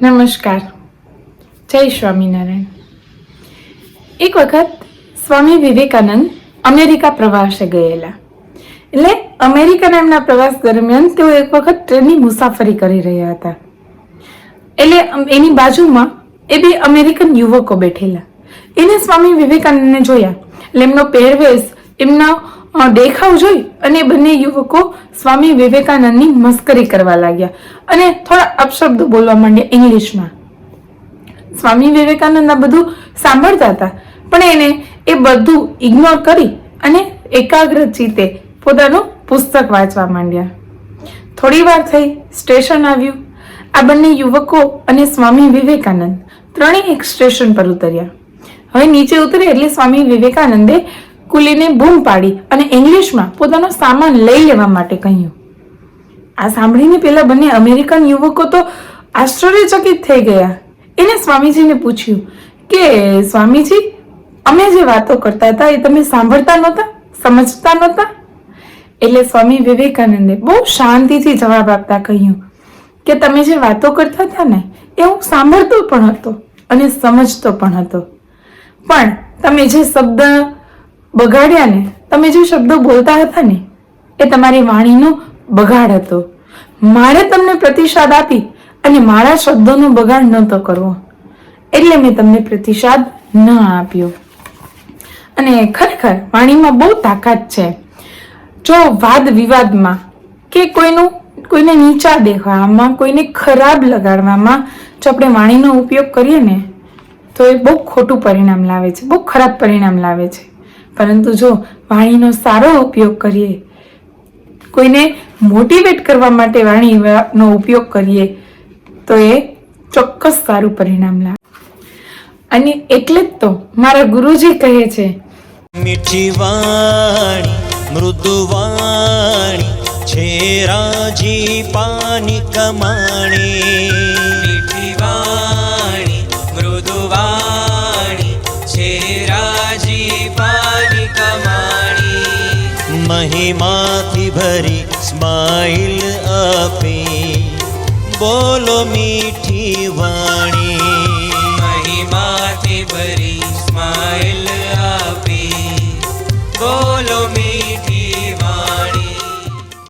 નમસ્કાર જય સ્વામિનારાયણ એક વખત સ્વામી વિવેકાનંદ અમેરિકા પ્રવાસે ગયેલા એટલે અમેરિકાના એમના પ્રવાસ દરમિયાન તેઓ એક વખત ટ્રેનની મુસાફરી કરી રહ્યા હતા એટલે એની બાજુમાં એ બે અમેરિકન યુવકો બેઠેલા એને સ્વામી વિવેકાનંદને જોયા એટલે એમનો પહેરવેશ એમનો દેખાવ જોઈ અને બંને યુવકો સ્વામી વિવેકાનંદની મસ્કરી કરવા લાગ્યા. અને થોડા અપશબ્દો બોલવા માંડ્યા ઇંગ્લિશમાં. સ્વામી વિવેકાનંદ બધું સાંભળતા હતા, પણ એને એ બધું ઇગ્નોર કરી અને એકાગ્ર ચિત્તે પોતાનું પુસ્તક વાંચવા માંડ્યા. થોડી વાર થઈ, સ્ટેશન આવ્યું. આ બંને યુવકો અને સ્વામી વિવેકાનંદ ત્રણેય એક સ્ટેશન પર ઉતર્યા. હવે નીચે ઉતરે એટલે સ્વામી વિવેકાનંદે કુલીને બૂમ પાડી અને ઇંગ્લિશમાં પોતાનો સામાન લઈ લેવા માટે કહ્યું. આ સાંભળીને પેલા બંને અમેરિકન યુવકો તો આશ્ચર્યચકિત થઈ ગયા. એને સ્વામીજીને પૂછ્યું કે, સ્વામીજી, અમે જે વાતો કરતા હતા એ તમે સાંભળતા નહોતા? સમજતા નહોતા? એટલે સ્વામી વિવેકાનંદે બહુ શાંતિથી જવાબ આપતા કહ્યું કે, તમે જે વાતો કરતા હતા ને, એ હું સાંભળતો પણ હતો અને સમજતો પણ હતો. પણ તમે જે શબ્દ બગાડ્યા ને, તમે જે શબ્દો બોલતા હતા ને, એ તમારી વાણીનો બગાડ હતો. મારે તમને પ્રતિસાદ આપી અને મારા શબ્દોનો બગાડ નહોતો કરવો. એટલે મેં તમને પ્રતિસાદ ન આપ્યો. અને ખરેખર વાણીમાં બહુ તાકાત છે. જો વાદ વિવાદમાં કે કોઈનું, કોઈને નીચા દેખાવામાં કોઈને ખરાબ લગાડવામાં જો આપણે વાણીનો ઉપયોગ કરીએ ને, તો એ બહુ ખોટું પરિણામ લાવે છે, બહુ ખરાબ પરિણામ લાવે છે. પરંતુ જો વાણીનો સારો ઉપયોગ કરીએ, કોઈને મોટિવેટ કરવા માટે વાણીનો ઉપયોગ કરીએ, તો એ ચોક્કસ સારું પરિણામ લાવે. અને એટલે જ તો મારા ગુરુજી કહે છે, મીઠી વાણી મૃદુવાણી છે રાજી પાની કમાણી. મહિમાથી ભરી સ્માઈલ આપી. બોલો મીઠી વાણી.